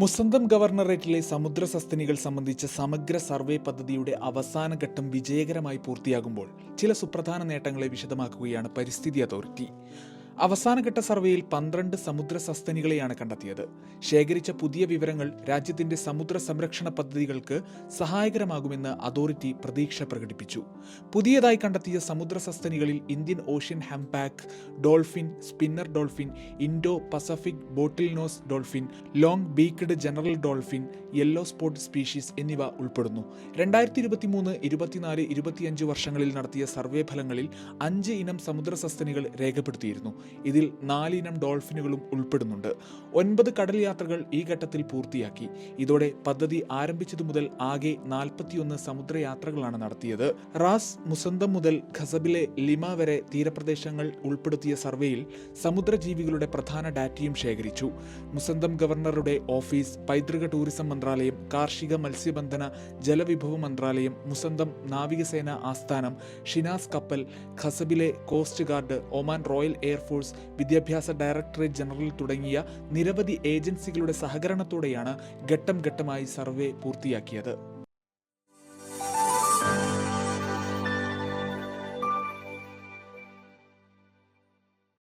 മുസന്തം ഗവർണറേറ്റിലെ സമുദ്ര സസ്തനികൾ സംബന്ധിച്ച സമഗ്ര സർവേ പദ്ധതിയുടെ അവസാന ഘട്ടം വിജയകരമായി പൂർത്തിയാകുമ്പോൾ ചില സുപ്രധാന നേട്ടങ്ങളെ വിശദമാക്കുകയാണ് പരിസ്ഥിതി അതോറിറ്റി. അവസാനഘട്ട സർവേയിൽ പന്ത്രണ്ട് സമുദ്ര സസ്തനികളെയാണ് കണ്ടെത്തിയത്. ശേഖരിച്ച പുതിയ വിവരങ്ങൾ രാജ്യത്തിന്റെ സമുദ്ര സംരക്ഷണ പദ്ധതികൾക്ക് സഹായകരമാകുമെന്ന് അതോറിറ്റി പ്രതീക്ഷ പ്രകടിപ്പിച്ചു. പുതിയതായി കണ്ടെത്തിയ സമുദ്ര സസ്തനികളിൽ Indian ocean humpback dolphin spinner dolphin Indo Pacific bottlenose dolphin long beaked general dolphin yellow spot species എന്നിവ ഉൾപ്പെടുന്നു. രണ്ടായിരത്തി ഇരുപത്തി മൂന്ന് ഇരുപത്തിനാല് ഇരുപത്തിയഞ്ച് വർഷങ്ങളിൽ നടത്തിയ സർവേ ഫലങ്ങളിൽ അഞ്ച് ഇനം സമുദ്ര സസ്തനികൾ രേഖപ്പെടുത്തിയിരുന്നു. ഇതിൽ നാലിനം ഡോൾഫിനുകളും ഉൾപ്പെടുന്നുണ്ട്. ഒൻപത് കടൽ യാത്രകൾ ഈ ഘട്ടത്തിൽ പൂർത്തിയാക്കി. ഇതോടെ പദ്ധതി ആരംഭിച്ചതു മുതൽ ആകെ നാൽപ്പത്തിയൊന്ന് സമുദ്രയാത്രകളാണ് നടത്തിയത്. റാസ് മുസന്തം മുതൽ ഖസബിലെ ലിമ വരെ തീരപ്രദേശങ്ങൾ ഉൾപ്പെടുത്തിയ സർവേയിൽ സമുദ്രജീവികളുടെ പ്രധാന ഡാറ്റയും ശേഖരിച്ചു. മുസന്തം ഗവർണറുടെ ഓഫീസ് പൈതൃക ടൂറിസം മന്ത്രാലയം കാർഷിക മത്സ്യബന്ധന ജലവിഭവ മന്ത്രാലയം മുസന്തം നാവികസേന ആസ്ഥാനം ഷിനാസ് കപ്പൽ ഖസബിലെ coast guard Oman royal air force വിദ്യാഭ്യാസ ഡയറക്ടറേറ്റ് ജനറൽ തുടങ്ങിയ നിരവധി ഏജൻസികളുടെ സഹകരണത്തോടെയാണ് ഘട്ടം ഘട്ടമായി സർവേ പൂർത്തിയാക്കിയത്.